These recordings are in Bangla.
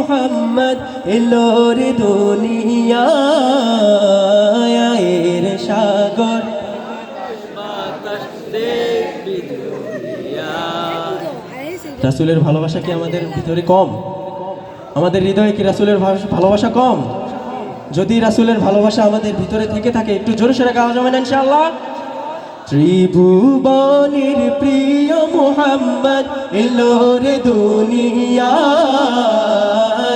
মোহাম্মদ, এলো রে দুনিয়ায়ের সাগর। রাসুলের ভালোবাসা কি আমাদের ভিতরে কম? আমাদের হৃদয়ে কি রাসুলের ভালোবাসা কম? যদি রাসুলের ভালোবাসা আমাদের ভিতরে থেকে থাকে, একটু জোরে সোরে গাওয়া যাবে না ইনশাআল্লাহ? ত্রিভুবনের প্রিয় মোহাম্মদ, এলো রে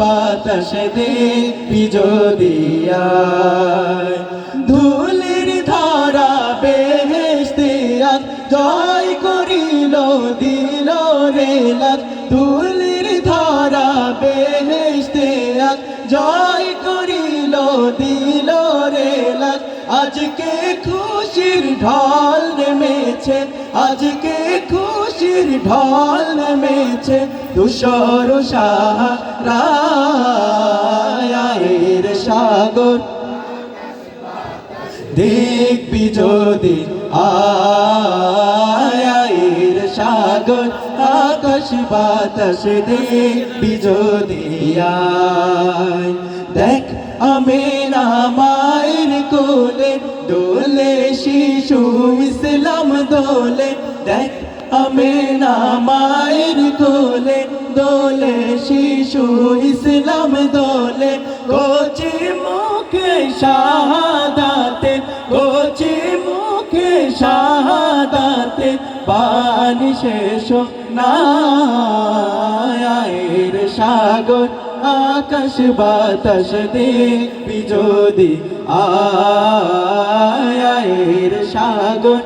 বাতাস দেখবি যদি ধুলির ধারা বেহেস্তে জয় করিল, দিল রে লাগ ধুলির ধারা বেহেস্তে জয় করিল, দিল রে লাগ আজকে খুশির ঢল নেমেছে, আজকে খুশির ঢল নেমেছে। তুষর সাহারায়ের সাগর। দেখবি যদি আয়ের সাগর, আকাশ বাতাস দেখবি যদি দেখ, আমেনা মায়ের কোলে, দোলে শিশু ইসলাম দোলে। দেখ, আমেনা মায়ের কোলে, দোলে শিশু ইসলাম দোলে। কোচি মুখে শাহাদাতে কোচি মুখে শাহাদাতে, বাণী শেষ নায়ের সাগর, আকাশ বাতাস দেখবি যদি আয়ের সাগর,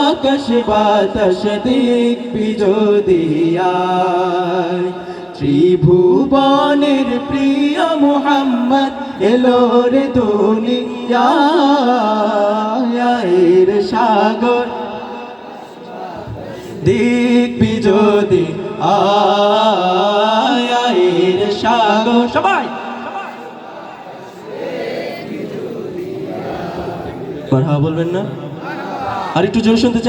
আকাশ বাতাস দেখবি যদি আয়। ত্রিভুবনের প্রিয় মোহাম্মদ এলো রে সাগর। দেখবি যদি আয়ের সাগর। সবাই! বলবেন না? আর একটু জোর শুনতে